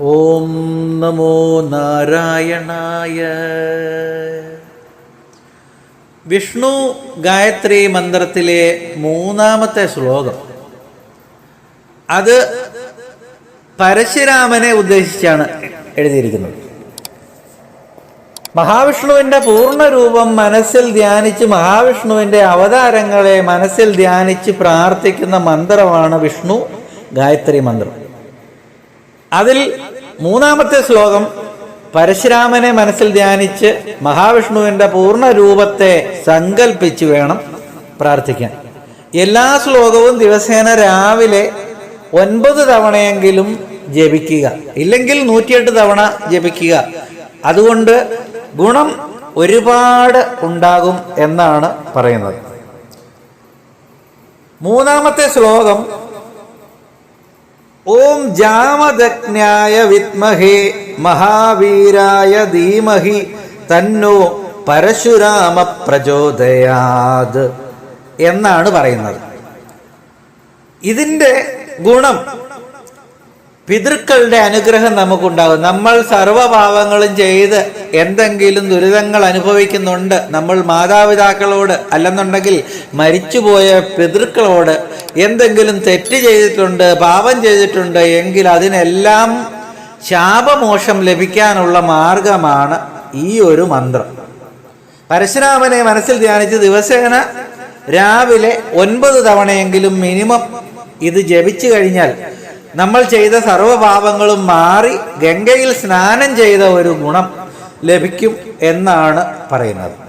ഓം നമോ നാരായണായ. വിഷ്ണു ഗായത്രി മന്ത്രത്തിലെ മൂന്നാമത്തെ ശ്ലോകം. അത് പരശുരാമനെ ഉദ്ദേശിച്ചാണ് എഴുതിയിരിക്കുന്നത്. മഹാവിഷ്ണുവിന്റെ പൂർണരൂപം മനസ്സിൽ ധ്യാനിച്ച് മഹാവിഷ്ണുവിന്റെ അവതാരങ്ങളെ മനസ്സിൽ ധ്യാനിച്ച് പ്രാർത്ഥിക്കുന്ന മന്ത്രമാണ് വിഷ്ണു ഗായത്രി മന്ത്രം അതിൽ മൂന്നാമത്തെ ശ്ലോകം പരശുരാമനെ മനസ്സിൽ ധ്യാനിച്ച് മഹാവിഷ്ണുവിന്റെ പൂർണ രൂപത്തെ സങ്കല്പിച്ച് വേണം പ്രാർത്ഥിക്കാൻ. എല്ലാ ശ്ലോകവും ദിവസേന രാവിലെ ഒൻപത് തവണയെങ്കിലും ജപിക്കുക. ഇല്ലെങ്കിൽ നൂറ്റിയെട്ട് തവണ ജപിക്കുക. അതുകൊണ്ട് ഗുണം ഒരുപാട് ഉണ്ടാകും എന്നാണ് പറയുന്നത്. മൂന്നാമത്തെ ശ്ലോകം ഓം ജാമദഗ്നായ വിത്മഹേ മഹാവീരായ ധീമഹി തന്നോ പരശുരാമ പ്രചോദയാത് എന്നാണ് പറയുന്നത്. ഇതിന്റെ ഗുണം പിതൃക്കളുടെ അനുഗ്രഹം നമുക്കുണ്ടാകും. നമ്മൾ സർവഭാവങ്ങളും ചെയ്ത് എന്തെങ്കിലും ദുരിതങ്ങൾ അനുഭവിക്കുന്നുണ്ട്. നമ്മൾ മാതാപിതാക്കളോട് അല്ലെന്നുണ്ടെങ്കിൽ മരിച്ചുപോയ പിതൃക്കളോട് എന്തെങ്കിലും തെറ്റ് ചെയ്തിട്ടുണ്ട് പാപം ചെയ്തിട്ടുണ്ട് എങ്കിൽ അതിനെല്ലാം ശാപമോഷം ലഭിക്കാനുള്ള മാർഗമാണ് ഈ ഒരു മന്ത്രം. പരശുരാമനെ മനസ്സിൽ ധ്യാനിച്ച് ദിവസേന രാവിലെ ഒൻപത് തവണയെങ്കിലും മിനിമം ഇത് ജപിച്ചു കഴിഞ്ഞാൽ നമ്മൾ ചെയ്ത സർവപാപങ്ങളും മാറി ഗംഗയിൽ സ്നാനം ചെയ്ത ഒരു ഗുണം ലഭിക്കും എന്നാണ് പറയുന്നത്.